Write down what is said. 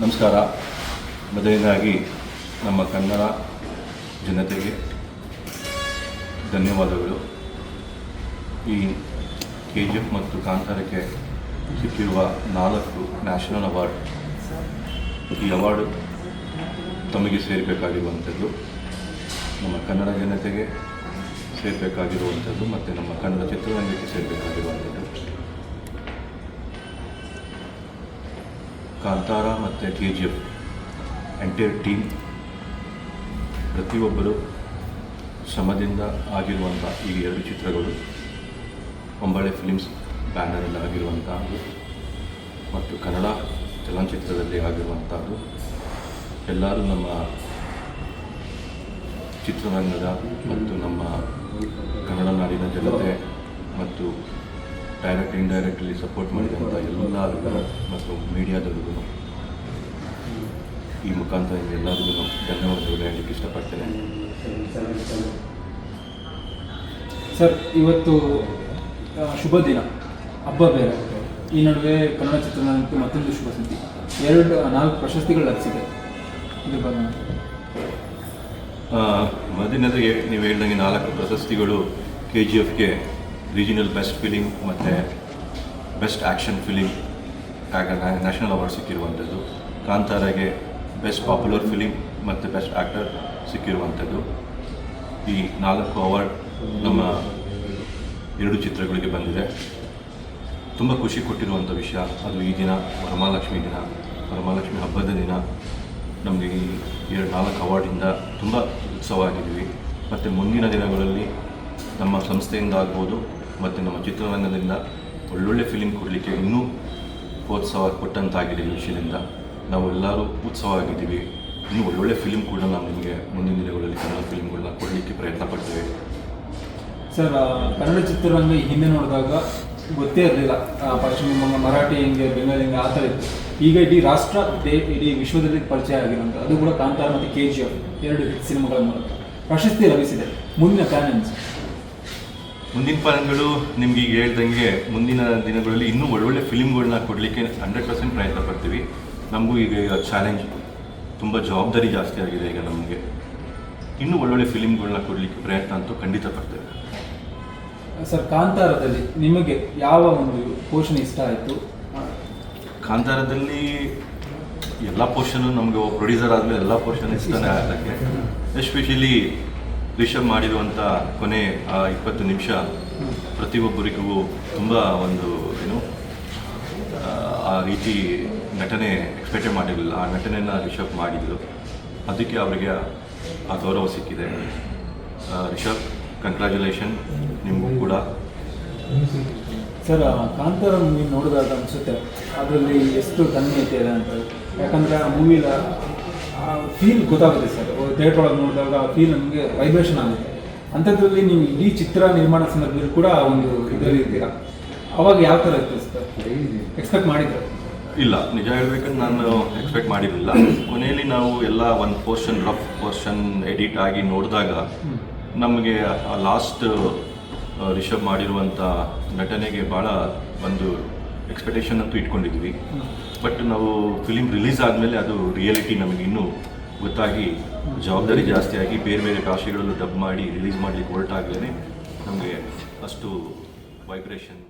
ನಮಸ್ಕಾರ. ಮೊದಲನೇದಾಗಿ ನಮ್ಮ ಕನ್ನಡ ಜನತೆಗೆ ಧನ್ಯವಾದಗಳು. ಈ ಕೆ ಜಿ ಎಫ್ ಮತ್ತು ಕಾಂತಾರಕ್ಕೆ ಸಿಕ್ಕಿರುವ ನಾಲ್ಕು ನ್ಯಾಷನಲ್ ಅವಾರ್ಡ್ ಈ ಅವಾರ್ಡು ತಮಗೆ ಸೇರಬೇಕಾಗಿರುವಂಥದ್ದು, ನಮ್ಮ ಕನ್ನಡ ಜನತೆಗೆ ಸೇರಬೇಕಾಗಿರುವಂಥದ್ದು ಮತ್ತು ನಮ್ಮ ಕನ್ನಡ ಚಿತ್ರರಂಗಕ್ಕೆ ಸೇರಬೇಕಾಗಿರುವಂಥದ್ದು. ಕಾಂತಾರ ಮತ್ತು K G F entire team ಪ್ರತಿಯೊಬ್ಬರು ಶ್ರಮದಿಂದ ಆಗಿರುವಂಥ ಈ ಎರಡು ಚಿತ್ರಗಳು ಒಂಬಳೆ ಫಿಲಿಮ್ಸ್ ಬ್ಯಾನರಲ್ಲಿ ಆಗಿರುವಂಥದ್ದು ಮತ್ತು ಕನ್ನಡ ಚಲನಚಿತ್ರದಲ್ಲಿ ಆಗಿರುವಂಥದ್ದು ಎಲ್ಲರೂ ನಮ್ಮ ಚಿತ್ರರಂಗದ ಮತ್ತು ನಮ್ಮ ಕನ್ನಡ ನಾಡಿನ ಜನತೆ ಮತ್ತು ಡೈರೆಕ್ಟ್ ಇಂಡೈರೆಕ್ಟ್ಲಿ ಸಪೋರ್ಟ್ ಮಾಡಿದಂಥ ಎಲ್ಲರಿಗೂ ಮತ್ತು ಮೀಡಿಯಾದವರಿಗೂ ಈ ಮುಖಾಂತರ ಎಲ್ಲರಿಗೂ ಧನ್ಯವಾದಗಳು ಹೇಳಲಿಕ್ಕೆ ಇಷ್ಟಪಡ್ತೇನೆ. ಸರ್ ಇವತ್ತು ಶುಭ ದಿನ. ಹಬ್ಬ ಬೇರೆ. ಈ ನಡುವೆ ಕನ್ನಡ ಚಿತ್ರರಂಗಕ್ಕೆ ಮತ್ತೊಂದು ಶುಭ ಸುದ್ದಿ ಎರಡು ನಾಲ್ಕು ಪ್ರಶಸ್ತಿಗಳು ಲಭಿಸಿದೆ. ಇದ್ರ ಬಗ್ಗೆ ಮೊದಲನೇದಾಗಿ ನೀವು ಹೇಳ್ದಂಗೆ ನಾಲ್ಕು ಪ್ರಶಸ್ತಿಗಳು ಕೆ ಜಿ ಎಫ್ಗೆ ರೀಜನಲ್ ಬೆಸ್ಟ್ ಫಿಲಿಮ್ ಮತ್ತು best action film national award ಸಿಕ್ಕಿರುವಂಥದ್ದು. ಕಾಂತಾರಾಗೆ ಬೆಸ್ಟ್ ಪಾಪ್ಯುಲರ್ ಫಿಲಿಮ್ ಮತ್ತು ಬೆಸ್ಟ್ ಆ್ಯಕ್ಟರ್ ಸಿಕ್ಕಿರುವಂಥದ್ದು. ಈ ನಾಲ್ಕು ಅವಾರ್ಡ್ ನಮ್ಮ ಎರಡು ಚಿತ್ರಗಳಿಗೆ ಬಂದಿದೆ. ತುಂಬ ಖುಷಿ ಕೊಟ್ಟಿರುವಂಥ ವಿಷಯ ಅದು ಈ ದಿನ ವರಮಹಾಲಕ್ಷ್ಮಿ ದಿನ. ವರಮಹಾಲಕ್ಷ್ಮಿ ಹಬ್ಬದ ದಿನ. ನಮಗೆ ಈ ಎರಡು ನಾಲ್ಕು ಅವಾರ್ಡಿಂದ ತುಂಬ ಉತ್ಸವ ಆಗಿದ್ದೀವಿ ಮತ್ತು ಮುಂದಿನ ದಿನಗಳಲ್ಲಿ ನಮ್ಮ ಸಂಸ್ಥೆಯಿಂದ ಆಗ್ಬೋದು ಮತ್ತು ನಮ್ಮ ಚಿತ್ರರಂಗದಿಂದ ಒಳ್ಳೊಳ್ಳೆ ಫಿಲಿಮ್ ಕೊಡಲಿಕ್ಕೆ ಇನ್ನೂ ಪ್ರೋತ್ಸಾಹ ಕೊಟ್ಟಂತಾಗಿದೆ ಈ ವಿಷಯದಿಂದ. ನಾವು ಎಲ್ಲರೂ ಉತ್ಸವ ಆಗಿದ್ದೀವಿ ಇನ್ನೂ ಒಳ್ಳೊಳ್ಳೆ ಫಿಲಿಮ್ ಕೂಡ ನಾವು ನಿಮಗೆ ಮುಂದಿನ ದಿನಗಳಲ್ಲಿ ಕನ್ನಡ ಫಿಲಿಮ್ಗಳನ್ನ ಕೊಡಲಿಕ್ಕೆ ಪ್ರಯತ್ನ ಪಡ್ತೇವೆ. ಸರ್ ಕನ್ನಡ ಚಿತ್ರರಂಗ ಹಿಂದೆ ನೋಡಿದಾಗ ಗೊತ್ತೇ ಇರಲಿಲ್ಲ. ಪಶ್ಚಿಮ ಬಂಗಾಳ ಮರಾಠಿ ಹಿಂಗೆ ಬೆಂಗಾಲಿ ಹಿಂಗೆ, ಆ ಥರ ಇತ್ತು. ಈಗ ಇಡೀ ರಾಷ್ಟ್ರ ದೇ, ಇಡೀ ವಿಶ್ವದಲ್ಲಿ ಪರಿಚಯ ಆಗಿರುವಂಥ ಅದು ಕೂಡ ಕಾಂತಾರ ಮತ್ತು ಕೆ ಜಿ ಎಫ್ ಎರಡು ಸಿನಿಮಾಗಳ ಮೂಲಕ. ಪ್ರಶಸ್ತಿ ಲಭಿಸಿದೆ. ಮುಂದಿನ ಪ್ಲಾನ್ ಮುಂದಿನ ಫಲಗಳು ನಿಮ್ಗೆ ಈಗ ಹೇಳ್ದಂಗೆ ಮುಂದಿನ ದಿನಗಳಲ್ಲಿ ಇನ್ನೂ ಒಳ್ಳೊಳ್ಳೆ ಫಿಲಿಮ್ಗಳನ್ನ ಕೊಡಲಿಕ್ಕೆ ಹಂಡ್ರೆಡ್ ಪರ್ಸೆಂಟ್ ಪ್ರಯತ್ನ ಪಡ್ತೀವಿ. ನಮಗೂ ಈಗ ಈಗ ಚಾಲೆಂಜ್ ತುಂಬ ಜವಾಬ್ದಾರಿ ಜಾಸ್ತಿ ಆಗಿದೆ ಈಗ ನಮಗೆ. ಇನ್ನೂ ಒಳ್ಳೊಳ್ಳೆ ಫಿಲಿಮ್ಗಳನ್ನ ಕೊಡಲಿಕ್ಕೆ ಪ್ರಯತ್ನ ಅಂತೂ ಖಂಡಿತ ಪಡ್ತೇವೆ. ಸರ್ ಕಾಂತಾರದಲ್ಲಿ ನಿಮಗೆ ಯಾವ ಒಂದು ಪೋಷಣೆ ಇಷ್ಟ ಆಯಿತು? ಕಾಂತಾರದಲ್ಲಿ ಎಲ್ಲ ಪೋರ್ಷನು ನಮಗೆ ಪ್ರೊಡ್ಯೂಸರ್ ಆದಮೇಲೆ ಎಲ್ಲ ಪೋರ್ಷನ್ ಇಷ್ಟನೇ ಆಗೋದಕ್ಕೆ. ಎಸ್ಪೆಷಲಿ ರಿಷಬ್ ಮಾಡಿರುವಂಥ ಕೊನೆ ಆ ಇಪ್ಪತ್ತು ನಿಮಿಷ ಪ್ರತಿಯೊಬ್ಬರಿಗೂ ತುಂಬ ಒಂದು ಏನು ಆ, ರೀತಿ ನಟನೆ ಎಕ್ಸ್ಪೆಕ್ಟೇ ಮಾಡಿರಲಿಲ್ಲ. ಆ ನಟನೆಯನ್ನು ರಿಷಬ್ ಮಾಡಿದ್ರು ಅದಕ್ಕೆ ಅವರಿಗೆ ಆ ಗೌರವ ಸಿಕ್ಕಿದೆ. ರಿಷಬ್ ಕಂಗ್ರ್ಯಾಚುಲೇಷನ್ ನಿಮಗೂ ಕೂಡ. ಸರ್ ಕಾಂತಾರ ಮೂವಿ ನೋಡಿದಾಗ ಅನಿಸುತ್ತೆ ಅದರಲ್ಲಿ ಎಷ್ಟು ತನ್ಮಯತೆ ಇದೆ ಅಂತ. ಯಾಕಂದರೆ ಆ ಮೂವಿಲ ಫೀಲ್ ಗೊತ್ತಾಗುತ್ತೆ ಸರ್. ಥಿಯೇಟ್ರ್ ಒಳಗೆ ನೋಡಿದಾಗ ಫೀಲ್ ನಮಗೆ ವೈಬ್ರೇಷನ್ ಆಗುತ್ತೆ. ಅಂಥದ್ರಲ್ಲಿ ನೀವು ಇಡೀ ಚಿತ್ರ ನಿರ್ಮಾಣ ಸಂದರ್ಭದಲ್ಲಿ ಕೂಡ ಒಂದು ಇದರಲ್ಲಿ ಇದ್ದೀರಾ? ಅವಾಗ ಯಾವ ಥರ ಇತ್ತು ಸರ್ ಎಕ್ಸ್ಪೆಕ್ಟ್ ಮಾಡಿದ್ರು? ಇಲ್ಲ ನಿಜ ಹೇಳ್ಬೇಕಂದ್ರೆ ನಾನು ಎಕ್ಸ್ಪೆಕ್ಟ್ ಮಾಡಿರಲಿಲ್ಲ. ಕೊನೆಯಲ್ಲಿ ನಾವು ಎಲ್ಲ ಒಂದು ಪೋರ್ಷನ್ ರಫ್ ಪೋರ್ಷನ್ ಎಡಿಟ್ ಆಗಿ ನೋಡಿದಾಗ ನಮಗೆ ಆ ಲಾಸ್ಟ್ ರಿಷಬ್ ಮಾಡಿರುವಂಥ ನಟನೆಗೆ ಭಾಳ ಒಂದು ಎಕ್ಸ್ಪೆಕ್ಟೇಷನ್ ಅಂತೂ ಇಟ್ಕೊಂಡಿದ್ವಿ. ಬಟ್ ನಾವು ಫಿಲಿಮ್ ರಿಲೀಸ್ ಆದಮೇಲೆ ಅದು ರಿಯಾಲಿಟಿ ನಮಗೆ ಇನ್ನೂ ಗೊತ್ತಾಗಿ ಜವಾಬ್ದಾರಿ ಜಾಸ್ತಿ ಆಗಿ ಬೇರೆ ಬೇರೆ ಭಾಷೆಗಳಲ್ಲೂ ಡಬ್ ಮಾಡಿ ರಿಲೀಸ್ ಮಾಡಲಿಕ್ಕೆ ಹೊರಟಾಗಲೇ ನಮಗೆ ಅಷ್ಟು ವೈಬ್ರೇಷನ್